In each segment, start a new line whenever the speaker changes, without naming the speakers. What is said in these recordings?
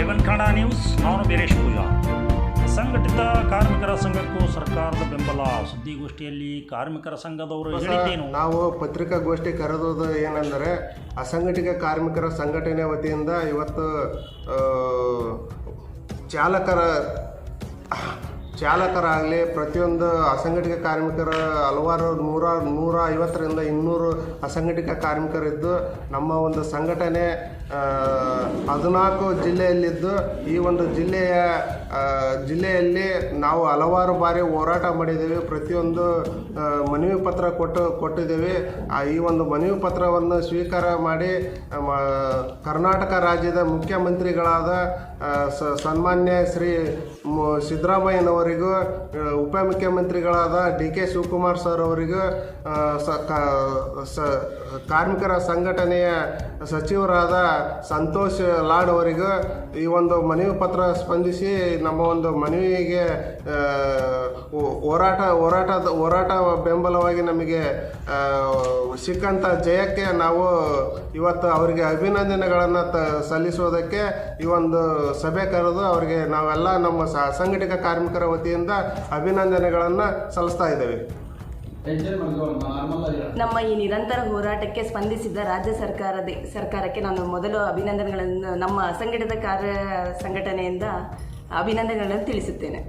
A one Kannada news ನಾನು ವೀರೇಶ್ ಪೂಜಾ. ಸಂಘಟಿತ ಕಾರ್ಮಿಕರ ಸಂಘಕ್ಕೂ ಸರ್ಕಾರದ ಬೆಂಬಲ. ಸುದ್ದಿಗೋಷ್ಠಿಯಲ್ಲಿ ಕಾರ್ಮಿಕರ ಸಂಘದವರು ಹೇಳಿದ್ದೇನು?
ನಾವು ಪತ್ರಿಕಾಗೋಷ್ಠಿ ಕರೆದೋದು ಏನಂದರೆ ಅಸಂಘಟಿತ ಕಾರ್ಮಿಕರ ಸಂಘಟನೆ ವತಿಯಿಂದ ಇವತ್ತು ಚಾಲಕರ ಚಾಲಕರಾಗಲಿ ಪ್ರತಿಯೊಂದು ಅಸಂಘಟಿತ ಕಾರ್ಮಿಕರ ಹಲವಾರು ನೂರ ನೂರ ಐವತ್ತರಿಂದ ಇನ್ನೂರು ಅಸಂಘಟಿತ ಕಾರ್ಮಿಕರಿದ್ದು, ನಮ್ಮ ಒಂದು ಸಂಘಟನೆ ಹದಿನಾಲ್ಕು ಜಿಲ್ಲೆಯಲ್ಲಿದ್ದು, ಈ ಒಂದು ಜಿಲ್ಲೆಯ ಜಿಲ್ಲೆಯಲ್ಲಿ ನಾವು ಹಲವಾರು ಬಾರಿ ಹೋರಾಟ ಮಾಡಿದ್ದೇವೆ. ಪ್ರತಿಯೊಂದು ಮನವಿ ಪತ್ರ ಕೊಟ್ಟು, ಕೊಟ್ಟಿದ್ದೇವೆ. ಈ ಒಂದು ಮನವಿ ಪತ್ರವನ್ನು ಸ್ವೀಕಾರ ಮಾಡಿ ಕರ್ನಾಟಕ ರಾಜ್ಯದ ಮುಖ್ಯಮಂತ್ರಿಗಳಾದ ಸನ್ಮಾನ್ಯ ಶ್ರೀ ಮು- ಉಪ ಉಪಮುಖ್ಯಮಂತ್ರಿಗಳಾದ ಡಿ ಕೆ ಶಿವಕುಮಾರ್ ಸರ್ ಅವರಿಗೂ ಸ- ಕಾರ್ಮಿಕರ ಸಂಘಟನೆಯ ಸಚಿವರಾದ ಸಂತೋಷ್ ಲಾಡ್ ಅವರಿಗೂ ಈ ಒಂದು ಮನವಿ ಪತ್ರ ಸ್ಪಂದಿಸಿ ನಮ್ಮ ಒಂದು ಮನವಿಗೆ ಹೋರಾಟ, ಹೋರಾಟದ, ಹೋರಾಟ ಬೆಂಬಲವಾಗಿ ನಮಗೆ ಸಿಕ್ಕಂಥ ಜಯಕ್ಕೆ ನಾವು ಇವತ್ತು ಅವರಿಗೆ ಅಭಿನಂದನೆಗಳನ್ನು ತ ಸಲ್ಲಿಸೋದಕ್ಕೆ ಈ ಒಂದು ಸಭೆ ಕರೆದು ಅವರಿಗೆ ನಾವೆಲ್ಲ ನಮ್ಮ ಸ- ಅಸಂಘಟಿತ ಕಾರ್ಮಿಕರ ವತಿಯಿಂದ ಅಭಿನಂದನೆಗಳನ್ನು ಸಲ್ಲಿಸ್ತಾ ಇದ್ದೇವೆ.
ನಮ್ಮ ಈ ನಿರಂತರ ಹೋರಾಟಕ್ಕೆ ಸ್ಪಂದಿಸಿದ ರಾಜ್ಯ ಸರ್ಕಾರದ ಸರ್ಕಾರಕ್ಕೆ ನಾನು ಮೊದಲು ಅಭಿನಂದನೆಗಳನ್ನು ನಮ್ಮ ಅಸಂಘಟಿತ ಕಾರ್ಯ ಸಂಘಟನೆಯಿಂದ ಅಭಿನಂದನೆಗಳನ್ನು ತಿಳಿಸುತ್ತೇನೆ.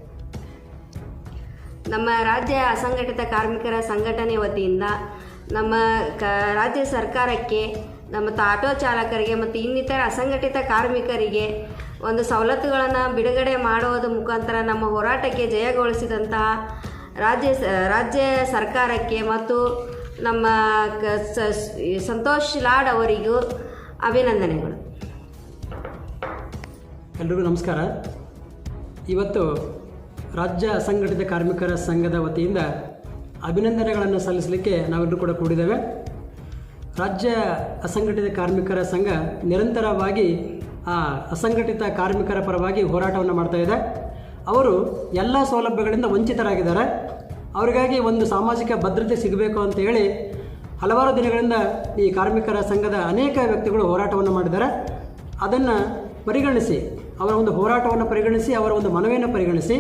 ನಮ್ಮ ರಾಜ್ಯ ಅಸಂಘಟಿತ ಕಾರ್ಮಿಕರ ಸಂಘಟನೆ ವತಿಯಿಂದ ನಮ್ಮ ಕ, ರಾಜ್ಯ ಸರ್ಕಾರಕ್ಕೆ, ನಮ್ಮ ಆಟೋ ಚಾಲಕರಿಗೆ ಮತ್ತು ಇನ್ನಿತರ ಅಸಂಘಟಿತ ಕಾರ್ಮಿಕರಿಗೆ ಒಂದು ಸವಲತ್ತುಗಳನ್ನು ಬಿಡುಗಡೆ ಮಾಡುವುದರ ಮುಖಾಂತರ ನಮ್ಮ ಹೋರಾಟಕ್ಕೆ ಜಯಗೊಳಿಸಿದಂತಹ ರಾಜ್ಯ ರಾಜ್ಯ ಸರ್ಕಾರಕ್ಕೆ ಮತ್ತು ನಮ್ಮ ಕ ಸಂತೋಷ್ ಲಾಡ್ ಅವರಿಗೂ ಅಭಿನಂದನೆಗಳು.
ಎಲ್ರಿಗೂ ನಮಸ್ಕಾರ. ಇವತ್ತು ರಾಜ್ಯ ಅಸಂಘಟಿತ ಕಾರ್ಮಿಕರ ಸಂಘದ ವತಿಯಿಂದ ಅಭಿನಂದನೆಗಳನ್ನು ಸಲ್ಲಿಸಲಿಕ್ಕೆ ನಾವೆಲ್ಲರೂ ಕೂಡ ಕೂಡಿದ್ದೇವೆ. ರಾಜ್ಯ ಅಸಂಘಟಿತ ಕಾರ್ಮಿಕರ ಸಂಘ ನಿರಂತರವಾಗಿ ಆ ಅಸಂಘಟಿತ ಕಾರ್ಮಿಕರ ಪರವಾಗಿ ಹೋರಾಟವನ್ನು ಮಾಡ್ತಾ ಇದೆ. ಅವರು ಎಲ್ಲ ಸೌಲಭ್ಯಗಳಿಂದ ವಂಚಿತರಾಗಿದ್ದಾರೆ. ಅವರಿಗಾಗಿ ಒಂದು ಸಾಮಾಜಿಕ ಭದ್ರತೆ ಸಿಗಬೇಕು ಅಂತ ಹೇಳಿ ಹಲವಾರು ದಿನಗಳಿಂದ ಈ ಕಾರ್ಮಿಕರ ಸಂಘದ ಅನೇಕ ವ್ಯಕ್ತಿಗಳು ಹೋರಾಟವನ್ನು ಮಾಡಿದ್ದಾರೆ. ಅದನ್ನು ಪರಿಗಣಿಸಿ, ಅವರ ಒಂದು ಹೋರಾಟವನ್ನು ಪರಿಗಣಿಸಿ, ಅವರ ಒಂದು ಮನವಿಯನ್ನು ಪರಿಗಣಿಸಿ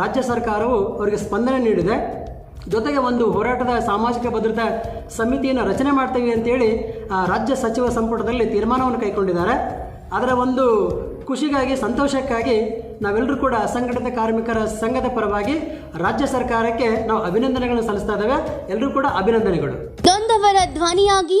ರಾಜ್ಯ ಸರ್ಕಾರವು ಅವರಿಗೆ ಸ್ಪಂದನೆ ನೀಡಿದೆ. ಜೊತೆಗೆ ಒಂದು ಹೋರಾಟದ ಸಾಮಾಜಿಕ ಭದ್ರತಾ ಸಮಿತಿಯನ್ನು ರಚನೆ ಮಾಡ್ತೀವಿ ಅಂತೇಳಿ ರಾಜ್ಯ ಸಚಿವ ಸಂಪುಟದಲ್ಲಿ ತೀರ್ಮಾನವನ್ನು ಕೈಗೊಂಡಿದ್ದಾರೆ. ಅದರ ಒಂದು ಖುಷಿಗಾಗಿ, ಸಂತೋಷಕ್ಕಾಗಿ ನಾವೆಲ್ಲರೂ ಕೂಡ ಅಸಂಘಟಿತ ಕಾರ್ಮಿಕರ ಸಂಘದ ಪರವಾಗಿ ರಾಜ್ಯ ಸರ್ಕಾರಕ್ಕೆ ನಾವು ಅಭಿನಂದನೆಗಳನ್ನು ಸಲ್ಲಿಸ್ತಾ ಇದ್ದೇವೆ. ಎಲ್ಲರೂ ಕೂಡ ಅಭಿನಂದನೆಗಳು.
ಧ್ವನಿಯಾಗಿ